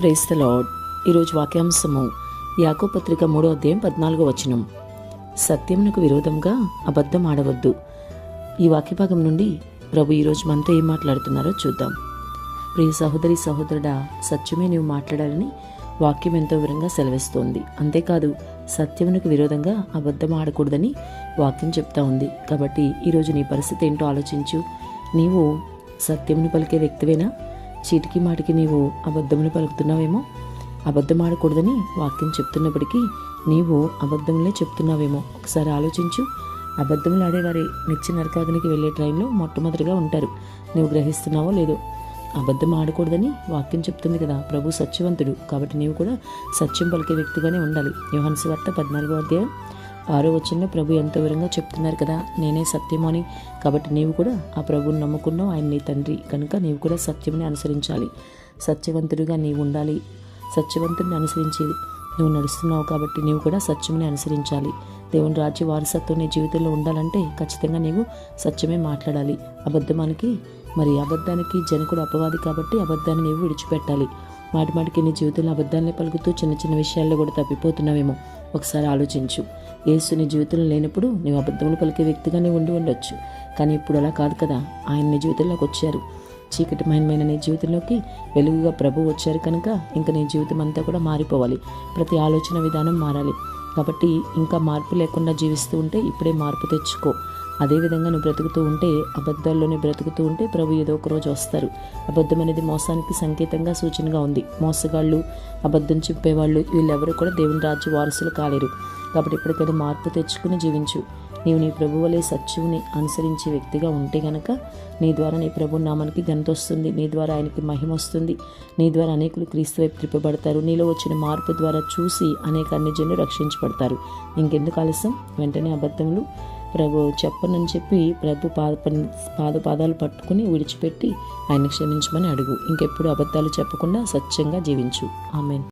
Price the lord ఈరోజు వాక్యాంశము యాకో పత్రిక మూడో అధ్యాయం పద్నాలుగో వచనం. సత్యమునకు విరోధంగా అబద్ధం ఆడవద్దు. ఈ వాక్యభాగం నుండి ప్రభు ఈరోజు మనతో ఏం మాట్లాడుతున్నారో చూద్దాం. ప్రియ సహోదరి సహోదరుడా సత్యమే నీవు మాట్లాడాలని వాక్యం ఎంతో వివరంగా సెలవిస్తోంది. అంతేకాదు సత్యమునకు విరోధంగా అబద్ధం ఆడకూడదని వాక్యం చెప్తా ఉంది. కాబట్టి ఈరోజు నీ పరిస్థితి ఏంటో ఆలోచించు. నీవు సత్యమును పలికే వ్యక్తివేనా? చీటికి మాటికి నీవు అబద్ధములు పలుకుతున్నావేమో? అబద్ధం ఆడకూడదని వాక్యం చెప్తున్నప్పటికీ నీవు అబద్ధములే చెప్తున్నావేమో? ఒకసారి ఆలోచించు. అబద్ధములు ఆడేవారి నిత్య నరకాగ్నికి వెళ్ళే ట్రైన్లో మొట్టమొదటిగా ఉంటారు. నువ్వు గ్రహిస్తున్నావో లేదో? అబద్ధం ఆడకూడదని వాక్యం చెప్తుంది కదా ప్రభు సత్యవంతుడు. కాబట్టి నీవు కూడా సత్యం పలికే వ్యక్తిగానే ఉండాలి. యోహన్స్ వార్త పద్నాలుగో అధ్యాయం ఆరో వచనంలో ప్రభు ఎంతో వివరంగా చెప్తున్నారు కదా నేనే సత్యమని అని. కాబట్టి నీవు కూడా ఆ ప్రభువుని నమ్ముకున్నావు ఆయన నీ తండ్రి. కనుక నీవు కూడా సత్యమని అనుసరించాలి. సత్యవంతుడిగా నీవు ఉండాలి. సత్యవంతుడిని అనుసరించి నువ్వు నడుస్తున్నావు కాబట్టి నీవు కూడా సత్యముని అనుసరించాలి. దేవుని రాజ్య వారసత్వం నీ జీవితంలో ఉండాలంటే ఖచ్చితంగా నీవు సత్యమే మాట్లాడాలి. అబద్ధమానికి మరి అబద్ధానికి జనకుడు అపవాది కాబట్టి అబద్ధాన్ని నీవు విడిచిపెట్టాలి. మాటి మాటికి నీ జీవితంలో అబద్ధాన్ని పలుకుతూ చిన్న చిన్న విషయాల్లో కూడా తప్పిపోతున్నావేమో. ఒకసారి ఆలోచించు. యేసు నీ జీవితంలో లేనప్పుడు నీవు అబద్ధములు పలికే వ్యక్తిగానే ఉండి ఉండొచ్చు. కానీ ఇప్పుడు అలా కాదు కదా. ఆయన నీ జీవితంలోకి వచ్చారు. చీకటిమయమైన నీ జీవితంలోకి వెలుగుగా ప్రభు వచ్చారు కనుక ఇంకా నీ జీవితం అంతా కూడా మారిపోవాలి. ప్రతి ఆలోచన విధానం మారాలి. కాబట్టి ఇంకా మార్పు లేకుండా జీవిస్తూ ఉంటే ఇప్పుడే మార్పు తెచ్చుకో. అదేవిధంగా నువ్వు బ్రతుకుతూ ఉంటే అబద్ధాల్లోనే బ్రతుకుతూ ఉంటే ప్రభు ఏదో ఒక రోజు వస్తారు. అబద్ధం అనేది మోసానికి సంకేతంగా సూచనగా ఉంది. మోసగాళ్ళు అబద్ధం చెప్పేవాళ్ళు వీళ్ళెవరూ కూడా దేవుని రాజ్య వారసులు కాలేరు. కాబట్టి ఇప్పటికైనా మార్పు తెచ్చుకుని జీవించు. నీవు నీ ప్రభు వలె సత్యువుని అనుసరించే వ్యక్తిగా ఉంటే గనక నీ ద్వారా నీ ప్రభు నామానికి ఘనత వస్తుంది. నీ ద్వారా ఆయనకి మహిమ వస్తుంది. నీ ద్వారా అనేకులు క్రీస్తు వైపు త్రిప్పబడతారు నీలో వచ్చిన మార్పు ద్వారా చూసి అనేక అన్ని జనులు రక్షించబడతారు. ఇంకెందుకు ఆలస్యం? వెంటనే అబద్ధములు ప్రభు చెప్పనని చెప్పి ప్రభు పాద పాద పాదాలు పట్టుకుని విడిచిపెట్టి ఆయన క్షమించమని అడుగు. ఇంకెప్పుడు అబద్ధాలు చెప్పకుండా సత్యంగా జీవించు. ఆమెన్.